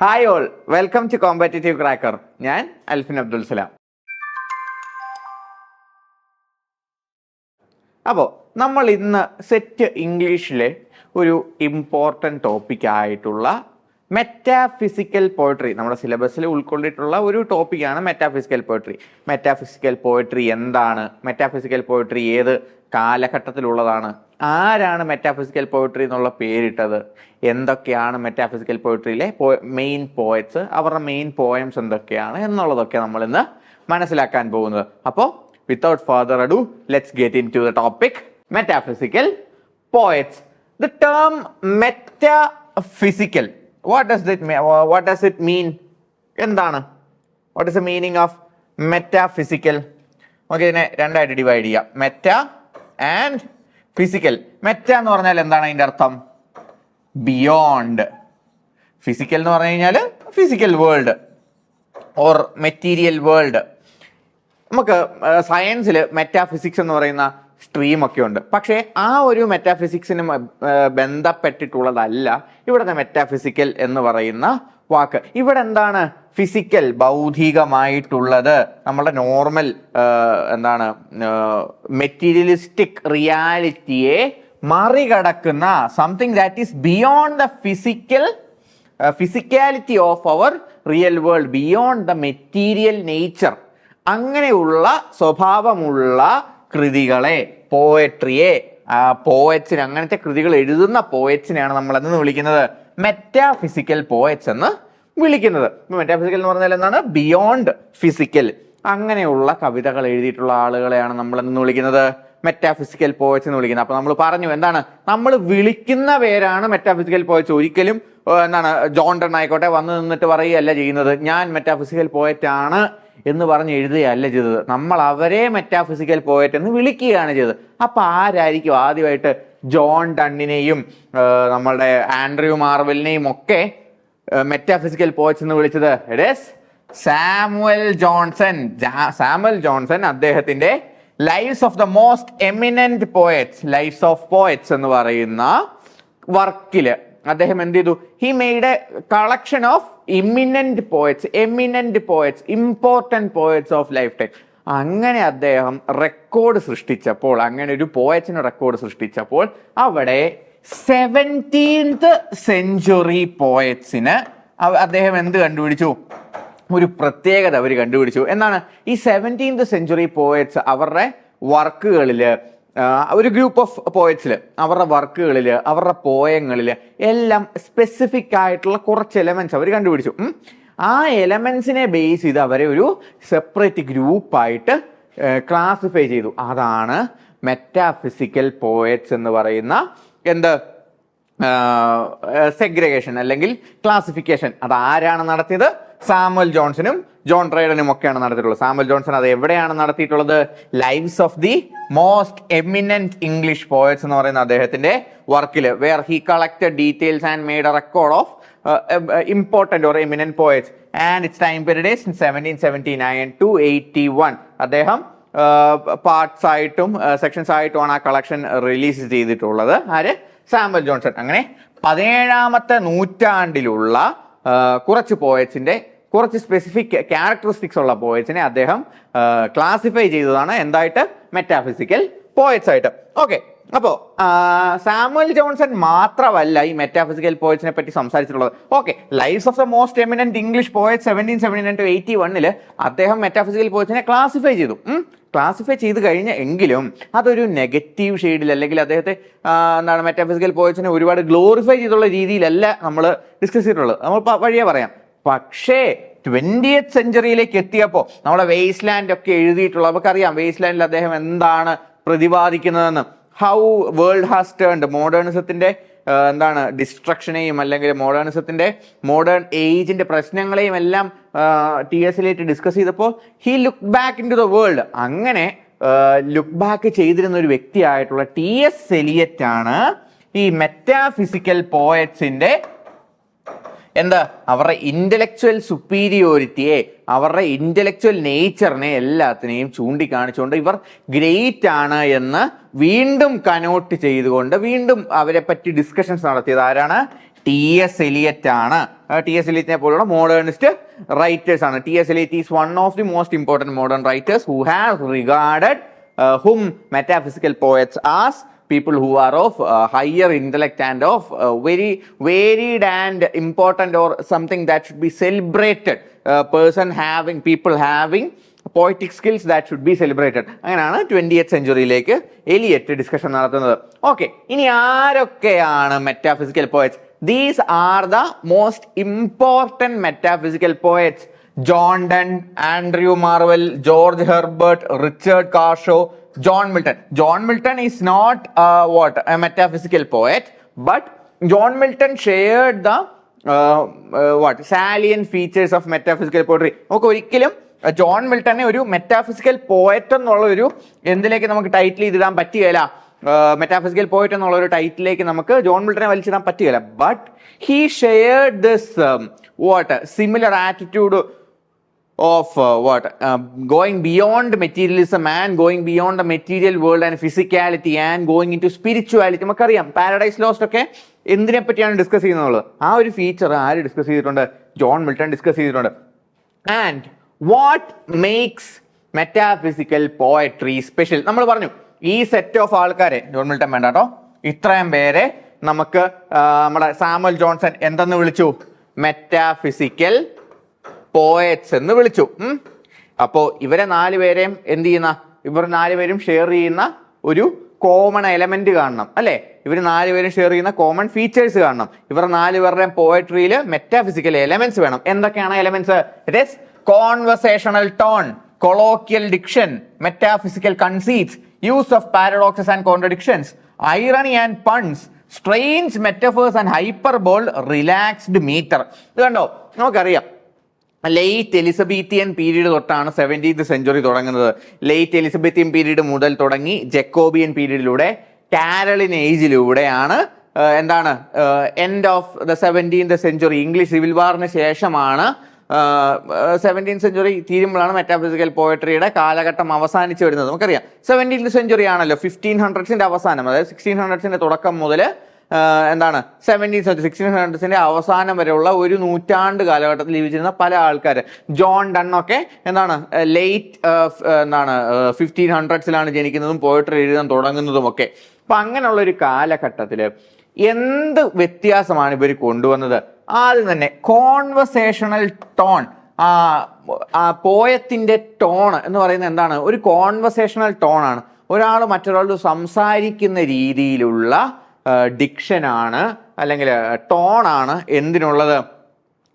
Hi all welcome to competitive cracker ഞാൻ അൽഫിൻ അബ്ദുൽ സലാം. അപ്പോൾ നമ്മൾ ഇന്ന് സെറ്റ് ഇംഗ്ലീഷിലെ ഒരു ഇമ്പോർട്ടന്റ് ടോപ്പിക് ആയിട്ടുള്ള മെറ്റാഫിസിക്കൽ പോയട്രി നമ്മുടെ സിലബസിൽ ഉൾക്കൊണ്ടിട്ടുള്ള ഒരു ടോപ്പിക്കാണ് മെറ്റാഫിസിക്കൽ പോയട്രി മെറ്റാഫിസിക്കൽ പോയട്രി എന്താണ്? മെറ്റാഫിസിക്കൽ പോയട്രി ഏത് കാലഘട്ടത്തിലുള്ളതാണ്? ആരാണ് മെറ്റാഫിസിക്കൽ പോയട്രി എന്നുള്ള പേരിട്ടത്? എന്തൊക്കെയാണ് മെറ്റാഫിസിക്കൽ പോയട്രിയിലെ മെയിൻ പോയറ്റ്സ് അവരുടെ മെയിൻ പോയംസ് എന്തൊക്കെയാണ് എന്നുള്ളതൊക്കെ നമ്മൾ ഇന്ന് മനസ്സിലാക്കാൻ പോകുന്നത്. അപ്പോൾ without further ado let's get into the topic metaphysical poets the term metaphysical what does it what does it mean എന്താണ്? What is the meaning of metaphysical നമുക്ക് ഇതിനെ രണ്ടായിട്ട് ഡിവൈഡ് ചെയ്യാം. മെറ്റ ആൻഡ് ഫിസിക്കൽ മെറ്റ എന്ന് പറഞ്ഞാൽ എന്താണ് അതിന്റെ അർത്ഥം? ബിയോണ്ട് ഫിസിക്കൽ എന്ന് പറഞ്ഞു കഴിഞ്ഞാൽ physical world or material world നമുക്ക് സയൻസിൽ മെറ്റാഫിസിക്സ് എന്ന് പറയുന്ന സ്ട്രീം ഒക്കെ ഉണ്ട്. പക്ഷേ ആ ഒരു മെറ്റാഫിസിക്സിന് ബന്ധപ്പെട്ടിട്ടുള്ളതല്ല ഇവിടുത്തെ മെറ്റാഫിസിക്കൽ എന്ന് പറയുന്ന വാക്ക്. ഇവിടെ എന്താണ് ഫിസിക്കൽ ഭൗതികമായിട്ടുള്ളത് നമ്മുടെ നോർമൽ എന്താണ് മെറ്റീരിയലിസ്റ്റിക് റിയാലിറ്റിയെ മറികടക്കുന്ന something that is beyond the physical physicality of our real world beyond the material nature. അങ്ങനെയുള്ള സ്വഭാവമുള്ള കൃതികളെ പോയട്രിയെ പോയറ്റ്സിന് അങ്ങനത്തെ കൃതികൾ എഴുതുന്ന പോയറ്റ്സിനെയാണ് നമ്മൾ എന്ന് വിളിക്കുന്നത്. മെറ്റാഫിസിക്കൽ പോയറ്റ്സ് എന്ന് വിളിക്കുന്നത്. മെറ്റാഫിസിക്കൽ എന്ന് പറഞ്ഞാൽ എന്താണ്? ബിയോണ്ട് ഫിസിക്കൽ അങ്ങനെയുള്ള കവിതകൾ എഴുതിയിട്ടുള്ള ആളുകളെയാണ് നമ്മൾ എന്ന് വിളിക്കുന്നത്. മെറ്റാഫിസിക്കൽ പോയറ്റ്സ് എന്ന് വിളിക്കുന്നത്. അപ്പൊ നമ്മൾ പറഞ്ഞു എന്താണ്? നമ്മൾ വിളിക്കുന്ന പേരാണ് മെറ്റാഫിസിക്കൽ പോയറ്റ്സ് ഒരിക്കലും എന്താണ് ജോണ്ടൺ ആയിക്കോട്ടെ വന്ന് നിന്നിട്ട് പറയുകയല്ല ചെയ്യുന്നത്. ഞാൻ മെറ്റാഫിസിക്കൽ പോയറ്റ് ആണ് എന്ന് പറഞ്ഞ് എഴുതുകയല്ല ചെയ്തത്. നമ്മൾ അവരെ മെറ്റാഫിസിക്കൽ പോയറ്റ് എന്ന് വിളിക്കുകയാണ് ചെയ്തത്. അപ്പൊ ആരായിരിക്കും ആദ്യമായിട്ട് ജോൺ ടണ്ണിനെയും നമ്മളുടെ ആൻഡ്രൂ മാർവലിനെയും ഒക്കെ മെറ്റാഫിസിക്കൽ പോയിറ്റ്സ് എന്ന് വിളിച്ചത് it is Samuel Johnson. Samuel Johnson അദ്ദേഹത്തിന്റെ lives of the most eminent poets lives of poets എന്ന് പറയുന്ന വർക്കിൽ അദ്ദേഹം എന്ത് ചെയ്തു? He made a collection of eminent poets eminent poets important poets of lifetime അങ്ങനെ അദ്ദേഹം റെക്കോർഡ് സൃഷ്ടിച്ചപ്പോൾ അങ്ങനെ ഒരു പോയറ്റ്സിന് റെക്കോർഡ് സൃഷ്ടിച്ചപ്പോൾ അവിടെ സെവന്റീൻത് സെഞ്ചുറി പോയറ്റ്സിന് അദ്ദേഹം എന്ത് കണ്ടുപിടിച്ചു? ഒരു പ്രത്യേകത അവർ കണ്ടുപിടിച്ചു. എന്നാണ് ഈ സെവന്റീൻത് സെഞ്ചുറി പോയറ്റ്സ് അവരുടെ വർക്കുകളിൽ ഒരു ഗ്രൂപ്പ് ഓഫ് പോയറ്റ്സിൽ അവരുടെ വർക്കുകളിൽ അവരുടെ പോയങ്ങളിൽ എല്ലാം സ്പെസിഫിക് ആയിട്ടുള്ള കുറച്ച് എലമെന്റ്സ് അവർ കണ്ടുപിടിച്ചു. ആ എലമെന്റ്സിനെ ബേസ് ചെയ്ത് അവരെ ഒരു സെപ്പറേറ്റ് ഗ്രൂപ്പായിട്ട് ക്ലാസിഫൈ ചെയ്തു. അതാണ് മെറ്റാഫിസിക്കൽ പോയറ്റ്സ് എന്ന് പറയുന്ന എന്ത്? സെഗ്രിഗേഷൻ അല്ലെങ്കിൽ ക്ലാസിഫിക്കേഷൻ അത് ആരാണ് നടത്തിയത്? സാമുവൽ ജോൺസനും ജോൺ ട്രൈഡനും ഒക്കെയാണ് നടത്തിയിട്ടുള്ളത്. സാമുവൽ ജോൺസൺ അത് എവിടെയാണ് നടത്തിയിട്ടുള്ളത്? Lives of the most eminent English poets എന്ന് പറയുന്ന അദ്ദേഹത്തിന്റെ വർക്കിൽ where he collected details and made a record of important or eminent poets and its time period seventeen seventy nine to eighty one അദ്ദേഹം parts ആയിട്ടും sections ആയിട്ടുമാണ് ആ collection release ചെയ്തിട്ടുള്ളത്. ആര്? Samuel Johnson. അങ്ങനെ പതിനേഴാമത്തെ നൂറ്റാണ്ടിലുള്ള കുറച്ച് പോയറ്റ്സിന്റെ കുറച്ച് സ്പെസിഫിക് ക്യാരക്ടറിസ്റ്റിക്സ് ഉള്ള പോയറ്റ്സിനെ അദ്ദേഹം ക്ലാസിഫൈ ചെയ്തതാണ്. എന്തായിട്ട്? മെറ്റാഫിസിക്കൽ പോയറ്റ്സ് ആയിട്ട്. ഓക്കെ അപ്പോ സാമുവൽ ജോൺസൺ മാത്രമല്ല ഈ മെറ്റാഫിസിക്കൽ പോയറ്റ്സിനെ പറ്റി സംസാരിച്ചിട്ടുള്ളത്. Okay lives of the most eminent English poet seventeen seventy nine to eighty വണ്ണിൽ അദ്ദേഹം മെറ്റാഫിസിക്കൽ പോയറ്റ്സിനെ ക്ലാസിഫൈ ചെയ്തു. ക്ലാസിഫൈ ചെയ്ത് കഴിഞ്ഞ എങ്കിലും അതൊരു നെഗറ്റീവ് ഷെയ്ഡിൽ അല്ലെങ്കിൽ അദ്ദേഹത്തെ എന്താണ് മെറ്റാഫിസിക്കൽ പോയറ്റ്സിനെ ഒരുപാട് ഗ്ലോറിഫൈ ചെയ്തുള്ള രീതിയിലല്ല നമ്മൾ ഡിസ്കസ് ചെയ്തിട്ടുള്ളത്. നമ്മൾ വഴിയേ പറയാം. പക്ഷേ ട്വന്റിയത്ത് സെഞ്ചുറിയിലേക്ക് എത്തിയപ്പോൾ നമ്മളെ വേസ്റ്റ് ലാൻഡ് ഒക്കെ എഴുതിയിട്ടുള്ള നമുക്കറിയാം വേസ്റ്റ് ലാൻഡിൽ അദ്ദേഹം എന്താണ് പ്രതിപാദിക്കുന്നതെന്ന്. ഹൗ വേൾഡ് ഹാസ് ടേൺഡ് മോഡേണിസത്തിന്റെ എന്താണ് ഡിസ്ട്രക്ഷനെയും അല്ലെങ്കിൽ മോഡേണിസത്തിന്റെ മോഡേൺ ഏജിന്റെ പ്രശ്നങ്ങളെയും എല്ലാം ടി എസിലേക്ക് ഡിസ്കസ് ചെയ്തപ്പോൾ he look back into the world അങ്ങനെ ലുക്ക് ബാക്ക് ചെയ്തിരുന്ന ഒരു വ്യക്തിയായിട്ടുള്ള ടി എസ് സെലിയറ്റ് ആണ് ഈ മെറ്റാഫിസിക്കൽ പോയറ്റ്സിന്റെ എന്താ? അവരുടെ ഇന്റലക്ച്വൽ സുപ്പീരിയോറിറ്റിയെ അവരുടെ ഇന്റലക്ച്വൽ നേച്ചറിനെ എല്ലാത്തിനെയും ചൂണ്ടിക്കാണിച്ചുകൊണ്ട് ഇവർ ഗ്രേറ്റ് ആണ് എന്ന് വീണ്ടും കനോട്ട് ചെയ്തുകൊണ്ട് വീണ്ടും അവരെ പറ്റി ഡിസ്കഷൻസ് നടത്തിയത് ആരാണ്? ടി എസ് എലിയറ്റ് ആണ്. ടി എസ് എലിയറ്റിനെ പോലുള്ള മോഡേണിസ്റ്റ് റൈറ്റേഴ്സ് ആണ്. T S Eliot is one of the most important modern writers who have regarded whom metaphysical poets as people who are of uh, higher intellect and of uh, very varied and important or something that should be celebrated uh, person poetic skills that should be celebrated അങ്ങനെയാണ് twenty eighth സെഞ്ചുറിയിലേക്ക് Eliot discussion നടത്തുന്നത് okay ഇനി ആരൊക്കെയാണ് metaphysical poets these are the most important metaphysical poets John Donne Andrew Marvell George Herbert Richard Crashaw John Milton John Milton is not what metaphysical poet but John Milton shared the what salient features of metaphysical of നമുക്ക് ഒരിക്കലും John മിൽട്ടനെ ഒരു metaphysical poet എന്നുള്ള ഒരു എന്തിലേക്ക് നമുക്ക് title ചെയ്തിടാൻ പറ്റുകയില്ല. Metaphysical poet എന്നുള്ള ഒരു ടൈറ്റിലേക്ക് നമുക്ക് ജോൺ മിൽട്ടനെ വലിച്ചിടാൻ പറ്റുകയില്ല. But he shared this what similar attitude of what going beyond materialism and going beyond going material world and physicality and going into spirituality നമുക്കറിയാം പാരഡൈസ് ലോസ്റ്റ് ഒക്കെ എന്തിനെ പറ്റിയാണ് ഡിസ്കസ് ചെയ്യുന്നത്? ആ ഒരു ഫീച്ചർ ആര് ഡിസ്കസ് ചെയ്തിട്ടുണ്ട്? ജോൺ മിൽട്ടൺ ഡിസ്കസ് ചെയ്തിട്ടുണ്ട്. And what makes metaphysical poetry special നമ്മൾ പറഞ്ഞു ഈ സെറ്റ് ഓഫ് ആൾക്കാരെ ജോൺ മിൽട്ടൺ വേണ്ട കേട്ടോ. ഇത്രയും പേരെ നമുക്ക് നമ്മുടെ സാമുവൽ ജോൺസൺ എന്തെന്ന് വിളിച്ചു? മെറ്റാഫിസിക്കൽ പോയറ്റ്സ് എന്ന് വിളിച്ചു. അപ്പോ ഇവരെ നാലുപേരെയും എന്ത് ചെയ്യുന്ന? ഇവർ നാലുപേരും ഷെയർ ചെയ്യുന്ന ഒരു കോമൺ എലമെന്റ് കാണണം അല്ലെ? ഇവർ നാലുപേരും ഷെയർ ചെയ്യുന്ന കോമൺ ഫീച്ചേഴ്സ് കാണണം. ഇവർ നാലുപേരുടെയും പോയട്രിയിൽ മെറ്റാഫിസിക്കൽ എലമെന്റ്സ് വേണം. എന്തൊക്കെയാണ് elements it is conversational tone colloquial diction metaphysical conceits use of paradoxes and contradictions irony and puns strains metaphors and hyperbole relaxed metre ഇത് കണ്ടോ? നമുക്കറിയാം. ലേറ്റ് എലിസബീത്തിയൻ പീരീഡ് തൊട്ടാണ് seventeenth century തുടങ്ങുന്നത്. Late Elizabethan period മുതൽ തുടങ്ങി Jacobean പീരീഡിലൂടെ Caroline ഏജിലൂടെയാണ് എന്താണ് end of the seventeenth century English civil വാറിന് ശേഷമാണ് സെവന്റീൻ സെഞ്ചുറി തീരുമ്പോഴാണ് മെറ്റാഫിസിക്കൽ പോയട്രിയുടെ കാലഘട്ടം അവസാനിച്ചു വരുന്നത്. നമുക്കറിയാം. സെവന്റീൻത് സെഞ്ചുറി ആണല്ലോ ഫിഫ്റ്റീൻ ഹൺഡ്രഡ്സിന്റെ അവസാനം. അതായത് സിക്സ്റ്റീൻ ഹൺഡ്രഡ്സിന്റെ തുടക്കം മുതൽ എന്താണ്? സെവന്റീൻ സെഞ്ചുറി സിക്സ്റ്റീൻ ഹൺഡ്രഡ്സിന്റെ അവസാനം വരെയുള്ള ഒരു നൂറ്റാണ്ട് കാലഘട്ടത്തിൽ ജീവിച്ചിരുന്ന പല ആൾക്കാർ ജോൺ ഡണ്ണൊക്കെ എന്താണ്? ലേറ്റ് എന്താണ്? ഫിഫ്റ്റീൻ ഹൺഡ്രഡ്സിലാണ് ജനിക്കുന്നതും പോയിട്ടറി എഴുതാൻ തുടങ്ങുന്നതും ഒക്കെ. അപ്പം അങ്ങനെയുള്ള ഒരു കാലഘട്ടത്തിൽ എന്ത് വ്യത്യാസമാണ് ഇവർ കൊണ്ടുവന്നത്? ആദ്യം തന്നെ കോൺവെർസേഷണൽ ടോൺ ആ ടോൺ എന്ന് പറയുന്നത് എന്താണ്? ഒരു കോൺവെർസേഷണൽ ടോൺ ആണ്. ഒരാൾ മറ്റൊരാളോട് സംസാരിക്കുന്ന രീതിയിലുള്ള ഡിക്ഷനാണ് അല്ലെങ്കിൽ ടോണാണ് എന്തിനുള്ളത്?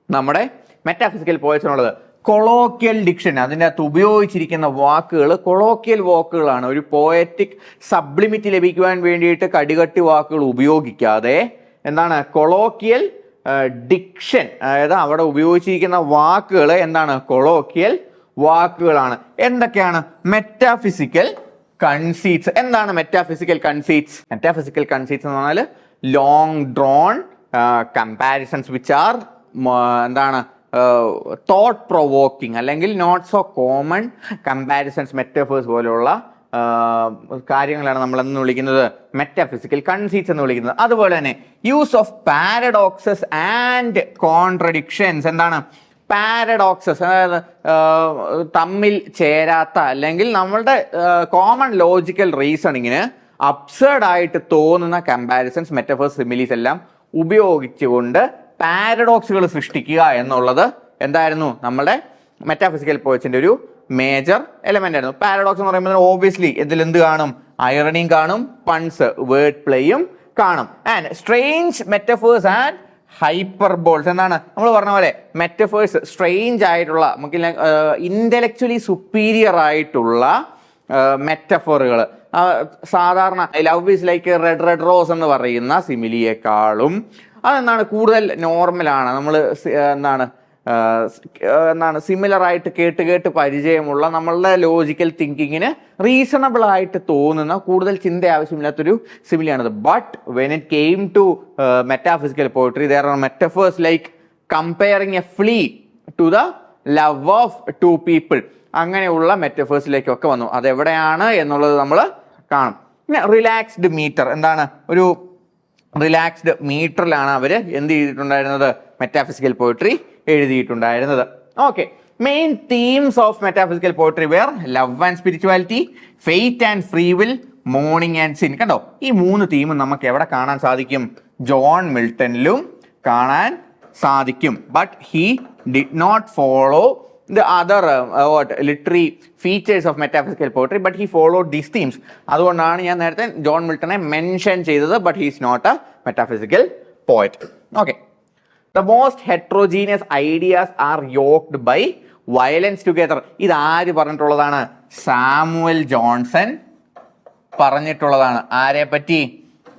നമ്മുടെ മെറ്റാഫിസിക്കൽ പോയസിനുള്ളത് കൊളോക്കിയൽ ഡിക്ഷൻ അതിനകത്ത് ഉപയോഗിച്ചിരിക്കുന്ന വാക്കുകൾ കൊളോക്കിയൽ വാക്കുകളാണ് ഒരു പോയറ്റിക് സബ്ലിമിറ്റ് ലഭിക്കുവാൻ വേണ്ടിയിട്ട് കടികട്ടി വാക്കുകൾ ഉപയോഗിക്കാതെ എന്താണ്? കൊളോക്കിയൽ ഡിക്ഷൻ അതായത് അവിടെ ഉപയോഗിച്ചിരിക്കുന്ന വാക്കുകൾ എന്താണ്? കൊളോക്കിയൽ വാക്കുകളാണ്. എന്തൊക്കെയാണ്? മെറ്റാഫിസിക്കൽ കൺസീറ്റ്സ് എന്താണ് മെറ്റാഫിസിക്കൽ കൺസീറ്റ്സ് മെറ്റാഫിസിക്കൽ കൺസീറ്റ്സ് എന്ന് പറഞ്ഞാൽ long drawn comparisons which are എന്താണ് തോട്ട് പ്രൊവോക്കിംഗ് അല്ലെങ്കിൽ not so common comparisons metaphors പോലെയുള്ള കാര്യങ്ങളാണ് നമ്മൾ എന്ന് വിളിക്കുന്നത്. മെറ്റാഫിസിക്കൽ കൺസീറ്റ്സ് എന്ന് വിളിക്കുന്നത്. അതുപോലെ തന്നെ use of paradoxes and contradictions എന്താണ്? പാരഡോക്സസ് അതായത് തമ്മിൽ ചേരാത്ത അല്ലെങ്കിൽ നമ്മളുടെ കോമൺ ലോജിക്കൽ റീസണിങ്ങിന് അബ്സേർഡ് ആയിട്ട് തോന്നുന്ന കമ്പാരിസൺസ് മെറ്റഫേഴ്സ് സിമിലീസ് എല്ലാം ഉപയോഗിച്ചുകൊണ്ട് പാരഡോക്സുകൾ സൃഷ്ടിക്കുക എന്നുള്ളത് എന്തായിരുന്നു? നമ്മുടെ മെറ്റാഫിസിക്കൽ പോയിച്ചിന്റെ ഒരു മേജർ എലമെന്റ് ആയിരുന്നു. പാരഡോക്സ് എന്ന് പറയുമ്പോൾ ഓബിയസ്ലി ഇതിൽ എന്ത് കാണും? ഐറണിയും കാണും പൺസ് വേർഡ് പ്ലേയും കാണും. And strange metaphors and hyperboles എന്താണ് നമ്മൾ പറഞ്ഞ പോലെ മെറ്റഫേഴ്സ് സ്ട്രെയിഞ്ച് ആയിട്ടുള്ള നമുക്ക് ഇന്റലക്ച്വലി സുപ്പീരിയർ ആയിട്ടുള്ള മെറ്റഫോറുകൾ സാധാരണ love is like red red rose എന്ന് പറയുന്ന സിമിലിയേക്കാളും അതെന്താണ്? കൂടുതൽ നോർമലാണ് നമ്മൾ എന്താണ്? എന്താണ് സിമിലർ ആയിട്ട് കേട്ട് കേട്ട് പരിചയമുള്ള നമ്മളുടെ ലോജിക്കൽ തിങ്കിങ്ങിന് റീസണബിൾ ആയിട്ട് തോന്നുന്ന കൂടുതൽ ചിന്ത ആവശ്യമില്ലാത്തൊരു സിമിലിയാണത് but when it came to metaphysical poetry there are metaphors like comparing a flea to the love of two people അങ്ങനെയുള്ള മെറ്റഫേഴ്സിലേക്കൊക്കെ വന്നു. അതെവിടെയാണ് എന്നുള്ളത് നമ്മൾ കാണും. പിന്നെ റിലാക്സ്ഡ് മീറ്റർ എന്താണ്? ഒരു റിലാക്സ്ഡ് മീറ്ററിലാണ് അവർ എന്ത് ചെയ്തിട്ടുണ്ടായിരുന്നത്? Metaphysical poetry എഴുതിയിട്ടുണ്ടായിരുന്നത്. Okay main themes of metaphysical poetry were love and spirituality fate and free will mourning and sin കണ്ടോ? ഈ മൂന്ന് തീമും നമുക്ക് എവിടെ കാണാൻ സാധിക്കും? ജോൺ മിൽട്ടണിലും കാണാൻ സാധിക്കും. But he did not follow the other what literary features of metaphysical poetry but he follow these themes അതുകൊണ്ടാണ് ഞാൻ നേരത്തെ ജോൺ മിൽട്ടനെ മെൻഷൻ ചെയ്തത് but he's not a metaphysical poet okay the most heterogeneous ideas are yoked by violence together ഇത് ആര് പറഞ്ഞിട്ടുള്ളതാണ്? Samuel Johnson പറഞ്ഞിട്ടുള്ളതാണ്. ആരെ പറ്റി?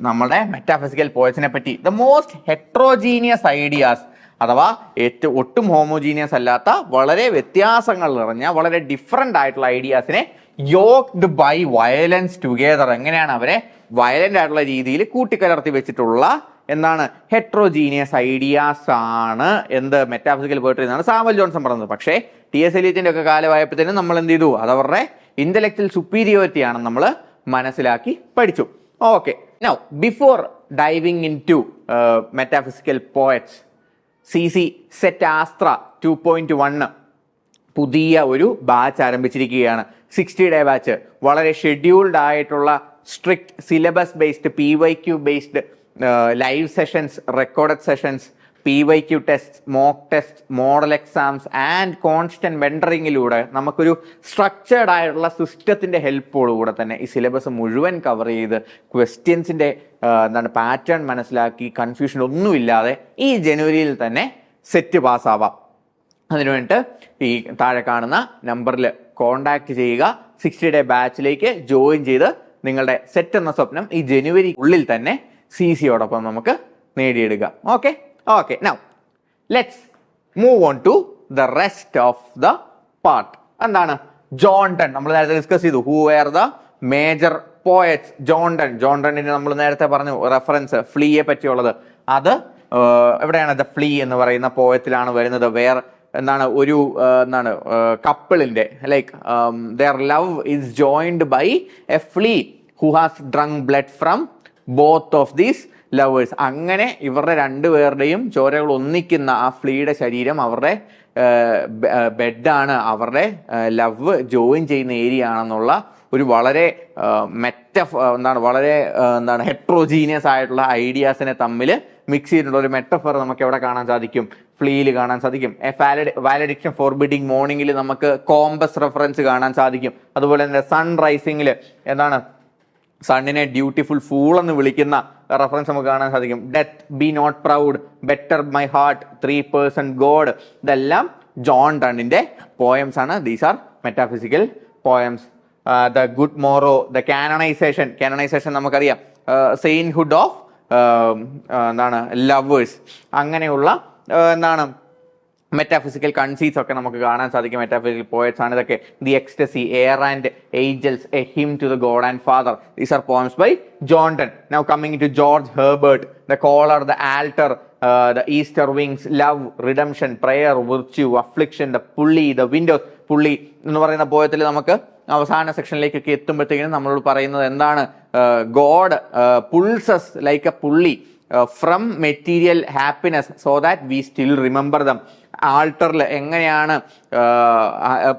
നമ്മുടെ മെറ്റാഫിസിക്കൽ പോയസിനെ പറ്റി. ദ മോസ്റ്റ് ഹെട്രോജീനിയസ് ഐഡിയാസ് അഥവാ ഏറ്റവും ഒട്ടും ഹോമോജീനിയസ് അല്ലാത്ത വളരെ വ്യത്യാസങ്ങൾ നിറഞ്ഞ വളരെ ഡിഫറെന്റ് ആയിട്ടുള്ള ഐഡിയാസിനെ യോക്ഡ് ബൈ വയലൻസ് ടുഗെദർ എങ്ങനെയാണ് അവരെ വയലന്റ് ആയിട്ടുള്ള രീതിയിൽ കൂട്ടിക്കലർത്തി വെച്ചിട്ടുള്ള എന്താണ് ഹെട്രോജീനിയസ് ഐഡിയാസ് ആണ് എന്ത് മെറ്റാഫിസിക്കൽ പോയിട്രി എന്നാണ് സാമൽ ജോൺസൺ പറഞ്ഞത്. പക്ഷേ ടി എസ് എലിയറ്റിന്റെ ഒക്കെ കാലമായപ്പോഴത്തേനും നമ്മൾ എന്ത് ചെയ്തു? അത് അവരുടെ ഇന്റലക്ച്വൽ സുപ്പീരിയോറിറ്റി ആണെന്ന് നമ്മൾ മനസ്സിലാക്കി പഠിച്ചു. Okay now before diving into metaphysical poets C C SET Astra two point one പുതിയ ഒരു ബാച്ച് ആരംഭിച്ചിരിക്കുകയാണ്. സിക്സ്റ്റി ഡേ ബാച്ച് വളരെ ഷെഡ്യൂൾഡ് ആയിട്ടുള്ള strict syllabus based P Y Q based live sessions recorded sessions P Y Q test mock test model exams and constant മെൻഡറിങ്ങിലൂടെ നമുക്കൊരു structured ആയിട്ടുള്ള സിസ്റ്റത്തിന്റെ ഹെൽപ്പോടുകൂടെ തന്നെ ഈ സിലബസ് മുഴുവൻ കവർ ചെയ്ത് ക്വസ്റ്റ്യൻസിന്റെ എന്താണ് പാറ്റേൺ മനസ്സിലാക്കി കൺഫ്യൂഷൻ ഒന്നുമില്ലാതെ ഈ ജനുവരിയിൽ തന്നെ സെറ്റ് പാസ്സാവാം അതിനു വേണ്ടിയിട്ട് ഈ താഴെ കാണുന്ന നമ്പറിൽ കോണ്ടാക്ട് ചെയ്യുക. സിക്സ്റ്റി ഡേ ബാച്ചിലേക്ക് ജോയിൻ ചെയ്ത് നിങ്ങളുടെ സെറ്റ് എന്ന സ്വപ്നം ഈ ജനുവരി ഉള്ളിൽ തന്നെ സി സിയോടൊപ്പം നമുക്ക് നേടിയെടുക്കുക okay okay now let's move on to the rest of the part എന്താണ്? ജോൺടൺ നമ്മൾ നേരത്തെ ഡിസ്കസ് ചെയ്തു. Who were the major poets John Donne ജോൺടണിന് നമ്മൾ നേരത്തെ പറഞ്ഞു റെഫറൻസ് ഫ്ലീയെ പറ്റിയുള്ളത്. അത് എവിടെയാണ്? ദ ഫ്ലീ എന്ന് പറയുന്ന പോയത്തിലാണ് വരുന്നത്. വേർ എന്താണ്? ഒരു എന്താണ്? കപ്പിളിന്റെ like their love is joined by a flea who has drunk blood from both of these lovers അങ്ങനെ ഇവരുടെ രണ്ടുപേരുടെയും ചോരകൾ ഒന്നിക്കുന്ന ആ ഫ്ലീയുടെ ശരീരം അവരുടെ ബെഡാണ്. അവരുടെ ലവ് ജോയിൻ ചെയ്യുന്ന ഏരിയ ആണെന്നുള്ള ഒരു വളരെ മെറ്റ എന്താണ് വളരെ എന്താണ് ഹെട്രോജീനിയസ് ആയിട്ടുള്ള ഐഡിയാസിനെ തമ്മിൽ മിക്സ് ചെയ്തിട്ടുള്ള ഒരു മെറ്റഫർ നമുക്ക് എവിടെ കാണാൻ സാധിക്കും? ഫ്ലീയിൽ കാണാൻ സാധിക്കും. എ വാലഡിക്ഷൻ ഫോർ ബിഡിങ് മോർണിംഗിൽ നമുക്ക് കോമ്പസ് റെഫറൻസ് കാണാൻ സാധിക്കും. അതുപോലെ തന്നെ സൺ റൈസിങ്ങിൽ എന്താണ് സണ്ണിനെ ഡ്യൂട്ടിഫുൾ ഫൂൾ എന്ന് വിളിക്കുന്ന റെഫറൻസ് നമുക്ക് കാണാൻ സാധിക്കും. Death be not proud batter my heart three person God ഇതെല്ലാം ജോൺ ഡണ്ണിന്റെ പോയംസ് ആണ്. These are metaphysical poems the good morrow the canonization canonization നമുക്കറിയാം. സെയിൻഹുഡ് ഓഫ് എന്താണ് ലവേഴ്സ് അങ്ങനെയുള്ള ആ, എന്താണ് മെറ്റാഫിസിക്കൽ കൺസീറ്റ്സ് ഒക്കെ നമുക്ക് കാണാൻ സാധിക്കും. മെറ്റാഫിസിക്കൽ പോയറ്റ്സ് ആണ് ഇതൊക്കെ. The ecstasy air and angels a hymn to the God and father these are poems by John Donne now coming to George Herbert the collar the altar the Easter wings love redemption prayer virtue affliction the pulley the windows pulley എന്ന് പറയുന്ന പോയത്തിൽ നമുക്ക് അവസാന സെക്ഷനിലേക്കൊക്കെ എത്തുമ്പോഴത്തേക്കും നമ്മളോട് പറയുന്നത് എന്താണ്? God pulls us like a pulley from material happiness so that we still remember them ആൾട്ടറിൽ എങ്ങനെയാണ്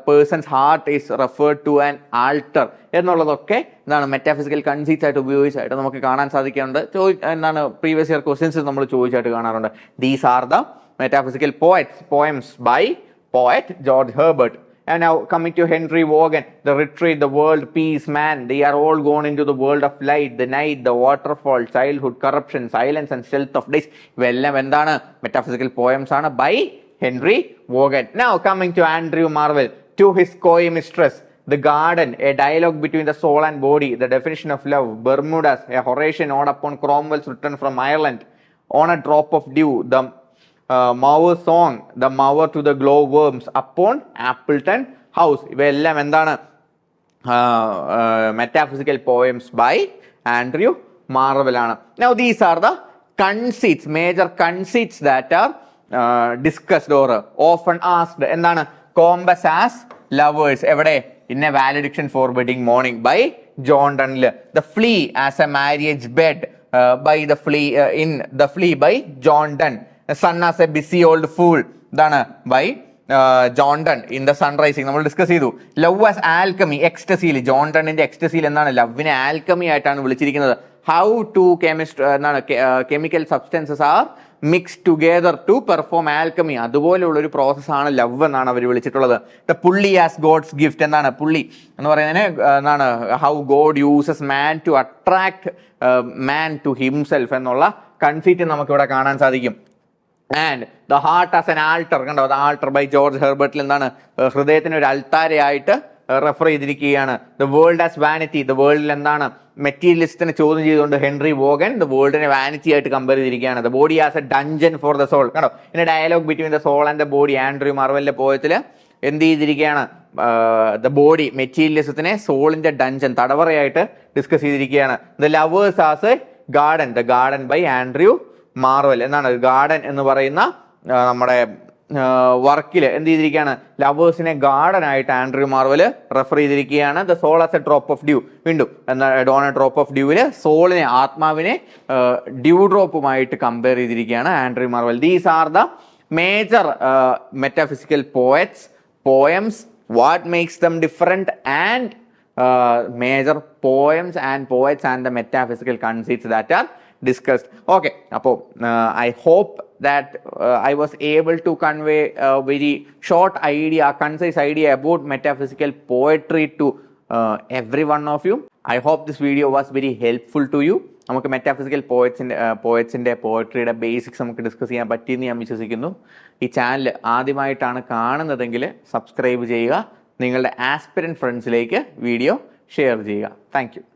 person's heart is referred to an altar എന്നുള്ളതൊക്കെ എന്താണ് മെറ്റാഫിസിക്കൽ കൺസീറ്റ്സ് ആയിട്ട് ഉപയോഗിച്ചായിട്ട് നമുക്ക് കാണാൻ സാധിക്കുന്നുണ്ട്. ചോദി എന്താണ് പ്രീവിയസ് ഇയർ ക്വസ്റ്റ്യൻസ് നമ്മൾ ചോദിച്ചായിട്ട് കാണാറുണ്ട്. These are the metaphysical poets poems by poet George Herbert And now coming to Henry Vaughan, the retreat, the world, peace, man, they are all gone into the world of light, the night, the waterfall, childhood, corruption, silence and stealth of days. ഇവയെല്ലാം എന്താണ് metaphysical poems ആണ് by Henry Vaughan now coming to Andrew Marvell to his coy mistress The Garden, a dialogue between the soul and body, the definition of love, Bermudas, a Horatian ode upon Cromwell's return from Ireland, on a drop of dew, the uh, Mower song, the Mower to the glow worms, upon Appleton House. ഇവയെല്ലാം എന്താണ് metaphysical poems by Andrew Marvell ആണ് now these are the conceits major conceits that are discussed or often used എന്താണ്? Compass as lovers എവിടെ? A valediction forbidding mourning by John ഡണിൽ the flea as a marriage bed by the flea in the flea by John Donne sun as a busy old fool ഇതാണ് by John Donne in the sunrising നമ്മൾ discuss ചെയ്തു. Love as alchemy എക്സ്റ്റസിയിൽ John ഡണ്ണിന്റെ എക്സ്റ്റസിയിൽ എന്താണ്? ലവിനെ alchemy ആയിട്ടാണ് വിളിച്ചിരിക്കുന്നത്. How to chemistry എന്താണ്? Chemical substances are mix together to perform alchemy അതുപോലെയുള്ള ഒരു പ്രോസസ്സാണ് ലവ് എന്നാണ് അവർ വിളിച്ചിട്ടുള്ളത്. The pulley as God's gift എന്നാണ്. പുള്ളി എന്ന് പറയുന്നതിന് എന്താണ് how God uses man to attract man to himself എന്നുള്ള കൺസീറ്റ് നമുക്കിവിടെ കാണാൻ സാധിക്കും. And the heart as an altar കണ്ടോ? ദ ആൾട്ടർ ബൈ ജോർജ് ഹെർബർട്ടിൽ എന്താണ് ഹൃദയത്തിന് ഒരു അൽത്താരയായിട്ട് റെഫർ ചെയ്തിരിക്കുകയാണ്. The world as vanity the വേൾഡിൽ എന്താണ്? മെറ്റീരിയലിസ്റ്റിനെ ചോദ്യം ചെയ്തുകൊണ്ട് ഹെൻറി വോഗൻ ദ വേൾഡിനെ വാനിറ്റി ആയിട്ട് കമ്പയർ ചെയ്തിരിക്കുകയാണ്. The body as a dungeon for the soul കണ്ടോ? In dialogue between the soul and the body Andrew മാർവലിന്റെ പോയത്തിൽ എന്ത് ചെയ്തിരിക്കുകയാണ്? ദ ബോഡി മെറ്റീരിയലിസത്തിനെ സോളിന്റെ ഡഞ്ചൻ തടവറയായിട്ട് ഡിസ്കസ് ചെയ്തിരിക്കുകയാണ്. The lovers as a garden the garden by Andrew Marvell എന്നാണ് garden എന്ന് പറയുന്ന നമ്മുടെ വർക്കിൽ എന്ത് ചെയ്തിരിക്കുകയാണ്? ലവേഴ്സിനെ ഗാർഡൻ ആയിട്ട് ആൻഡ്രൂ മാർവൽ റെഫർ ചെയ്തിരിക്കുകയാണ്. The soul as a drop of dew വീണ്ടും ഡോൺ എ ഡ്രോപ്പ് ഓഫ് ഡ്യൂവിൽ സോളിനെ ആത്മാവിനെ ഡ്യൂ ഡ്രോപ്പുമായിട്ട് കമ്പയർ ചെയ്തിരിക്കുകയാണ് Andrew Marvell. These are the major metaphysical poets poems what makes them different and major poems and poets and the metaphysical conceits that are discussed okay അപ്പോൾ I hope that able to convey a very short idea, concise idea about metaphysical poetry to uh, every one of you. I hope this video was very helpful to you. നമുക്ക് metaphysical പോയറ്റ്സിന്റെ പോയറ്റ്സിന്റെ പോയട്രിയുടെ basics നമുക്ക് discuss ചെയ്യാൻ പറ്റിയെന്ന് ഞാൻ വിശ്വസിക്കുന്നു ഈ ചാനൽ ആദ്യമായിട്ടാണ് കാണുന്നതെങ്കിൽ സബ്സ്ക്രൈബ് ചെയ്യുക നിങ്ങളുടെ ആസ്പിരൻ ഫ്രണ്ട്സിലേക്ക് വീഡിയോ ഷെയർ ചെയ്യുക താങ്ക്